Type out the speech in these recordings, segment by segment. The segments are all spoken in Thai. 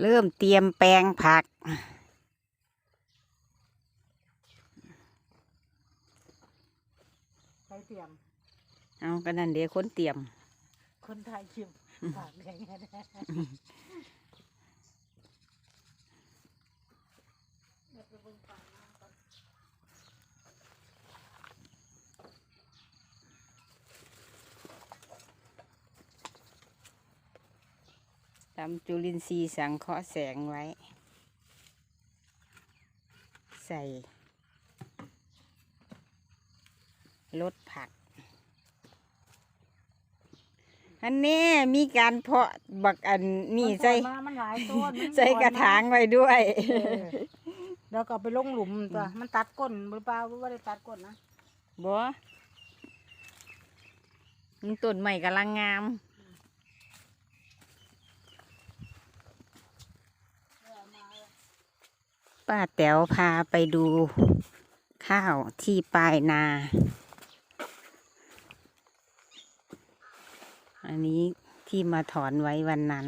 เริ่มเตรียมแปลงผัก ใครเตรียม เอาก็นั่นเดี๋ยวคนเตรียม คนไทยคิมฝากแดงแน่เดี๋ยวไปเบิ่งฝั่งน้ำก่อน ทำจุลินทรีย์สังเคราะห์แสงไว้ ใส่ลดผัก อันนี้มีการเพาะบักอันนี่มันใส่ปล่อยมามันหลายต้นมันใส่กระถางไว้ด้วยเออแล้วก็เอาไปลงหลุมตัว มันตัดก้นหรือเปล่าว่าได้ตัดก้นนะ บ่มันต้นใหม่กำลังงาม ป้าแต๋วพาไปดูข้าวที่ปลายนา อันนี้ที่มาถอนไว้วันนั้น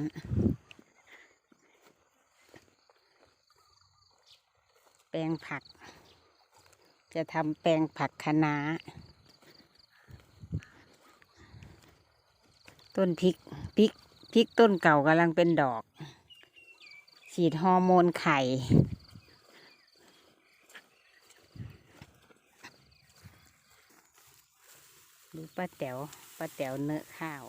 แปลงผัก จะทำแปลงผักคะน้า ต้นพริกพริกพริกต้นเก่ากำลังเป็นดอก ฉีดฮอร์โมนไข่ ดูป้าแต๋วป้าแต๋วเนื้อข้าว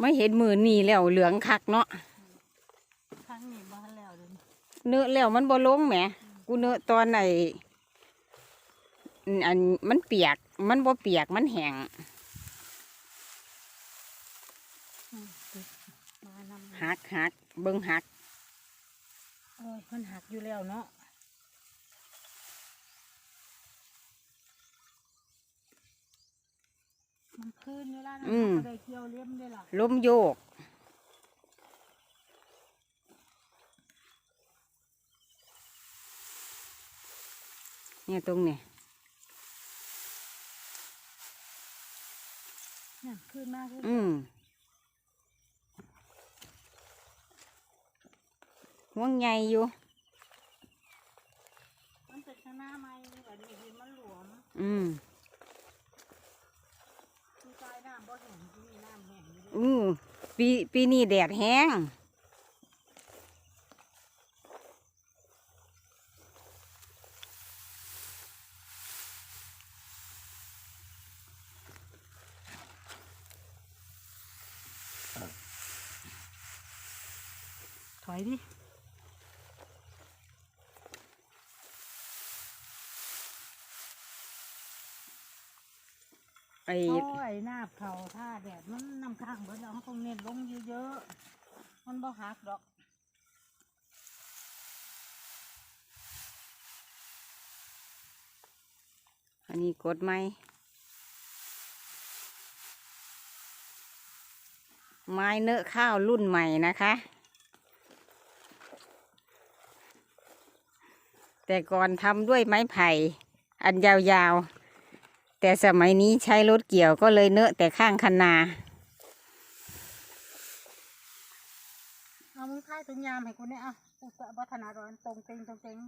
ไม่เห็นมือนี่แล้วเหลืองคักเนาะครั้งนี้มาแล้วเดี๋ยวนี้เนื้อแล้วมันบ่ลงแหม กูเนื้อตอนไหนอันมันเปียก มันบ่เปียกมันแห้ง อืมมานำ หักหักเบิ่งหักโอ้ยมันหักอยู่แล้วเนาะมันคืนอยู่แล้วนะมันก็ได้เกี่ยวเลี้ยมด้วยล่ะล้มโยกเนี่ยตรงเนี่ยเนี่ยคืนมากเลยอืม ห่วงใหญ่อยู่ มันเป็นข้างหน้าไม้แบบนี้เห็นมันหลวมอืมที่ใต้น้ำบ่แห้งที่นี่น้ำแห้งอยู่ด้วยอือปีปีนี้แดดแห้ง ถอยดิ ไอ้โอ้ยหน้าเขาท่าแดดมันน้ำข้างเบิดแล้วเขาต้องเน้นลงเยอะๆ มันบ่หักดอกอันนี้กดไหมไม้เนื้อะข้าวรุ่นใหม่นะคะ แต่ก่อนทำด้วยไม้ไผ่ อันยาวๆ แต่สมัยนี้ใช้รถเกี่ยวก็เลยเนื้อะแต่ข้างคันนาเอามือคล้ายถุงยามให้กูเนี่ยเอากูจะบัฒนาร้อนตรงเต็งตรงเต็ง